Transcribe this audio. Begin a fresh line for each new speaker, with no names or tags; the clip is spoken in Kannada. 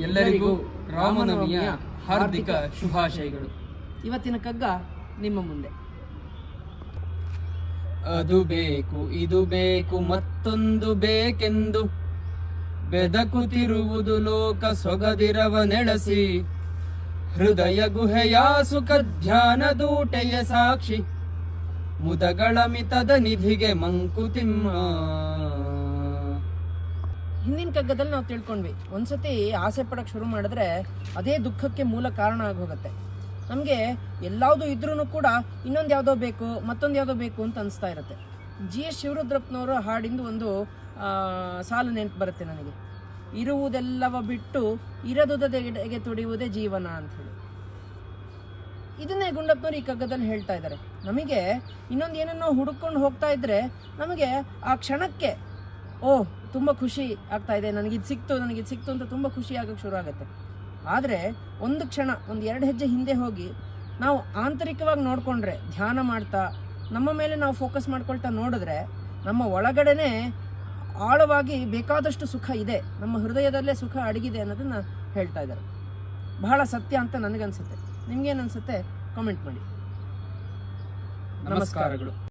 ಎಲ್ಲರಿಗೂ ರಾಮನವಮಿಯ ಹಾರ್ದಿಕ ಶುಭಾಶಯಗಳು.
ಇವತ್ತಿನ ಕಗ್ಗ ನಿಮ್ಮ ಮುಂದೆ.
ಅದು ಬೇಕು ಇದು ಬೇಕು ಮತ್ತೊಂದು ಬೇಕೆಂದು. ಬೆದಕುತಿರುವುದು ಲೋಕ ಸೊಗದಿರವ ನೆಳಸಿ. ಹೃದಯ ಗುಹೆಯ ಸುಖ ಧ್ಯಾನ ದೂಟೆಯ ಸಾಕ್ಷಿ. ಮುದಗಳ ಮಿತದ ನಿಧಿಗೆ ಮಂಕುತಿಮ್ಮ
ಹಿಂದಿನ ಕಗ್ಗದಲ್ಲಿ ನಾವು ತಿಳ್ಕೊಂಡ್ವಿ. ಒಂದ್ಸತಿ ಆಸೆ ಪಡಕ್ ಶುರು ಮಾಡಿದ್ರೆ ಅದೇ ದುಃಖಕ್ಕೆ ಮೂಲ ಕಾರಣ ಆಗೋಗುತ್ತೆ. ನಮಗೆ ಎಲ್ಲಾವುದು ಇದ್ರೂ ಕೂಡ ಇನ್ನೊಂದು ಯಾವುದೋ ಬೇಕು, ಮತ್ತೊಂದು ಯಾವುದೋ ಬೇಕು ಅಂತ ಅನಿಸ್ತಾ ಇರುತ್ತೆ. ಜಿ ಎಸ್ ಶಿವರುದ್ರಪ್ಪನವರು ಹಾಡಿಂದು ಒಂದು ಸಾಲು ನೆನಪು ಬರುತ್ತೆ ನನಗೆ. ಇರುವುದೆಲ್ಲವ ಬಿಟ್ಟು ಇರದುದೆಗೆ ತುಡಿಯುವುದೇ ಜೀವನ ಅಂತ ಹೇಳಿ. ಇದನ್ನೇ ಗುಂಡಪ್ಪನವ್ರು ಈ ಕಗ್ಗದಲ್ಲಿ ಹೇಳ್ತಾ ಇದ್ದಾರೆ. ನಮಗೆ ಇನ್ನೊಂದು ಏನನ್ನೋ ಹುಡುಕೊಂಡು ಹೋಗ್ತಾ ಇದ್ರೆ ನಮಗೆ ಆ ಕ್ಷಣಕ್ಕೆ ಓ ತುಂಬ ಖುಷಿ ಆಗ್ತಾ ಇದೆ. ನನಗೆ ಇದು ಸಿಕ್ತು, ನನಗೆ ಇದು ಸಿಕ್ತು ಅಂತ ತುಂಬ ಖುಷಿ ಆಗಕ್ಕೆ ಶುರು ಆಗುತ್ತೆ. ಆದರೆ ಒಂದು ಕ್ಷಣ, ಒಂದು ಎರಡು ಹೆಜ್ಜೆ ಹಿಂದೆ ಹೋಗಿ ನಾವು ಆಂತರಿಕವಾಗಿ ನೋಡಿಕೊಂಡ್ರೆ, ಧ್ಯಾನ ಮಾಡ್ತಾ, ನಮ್ಮ ಮೇಲೆ ನಾವು ಫೋಕಸ್ ಮಾಡ್ಕೊಳ್ತಾ ನೋಡಿದ್ರೆ, ನಮ್ಮ ಒಳಗಡೆನೇ ಆಳವಾಗಿ ಬೇಕಾದಷ್ಟು ಸುಖ ಇದೆ. ನಮ್ಮ ಹೃದಯದಲ್ಲೇ ಸುಖ ಅಡಗಿದೆ ಅನ್ನೋದನ್ನ ಹೇಳ್ತಾ ಇದ್ದಾರೆ. ಬಹಳ ಸತ್ಯ ಅಂತ ನನಗನ್ಸುತ್ತೆ. ನಿಮ್ಗೇನು ಅನ್ಸುತ್ತೆ? ಕಾಮೆಂಟ್ ಮಾಡಿ.
ನಮಸ್ಕಾರಗಳು.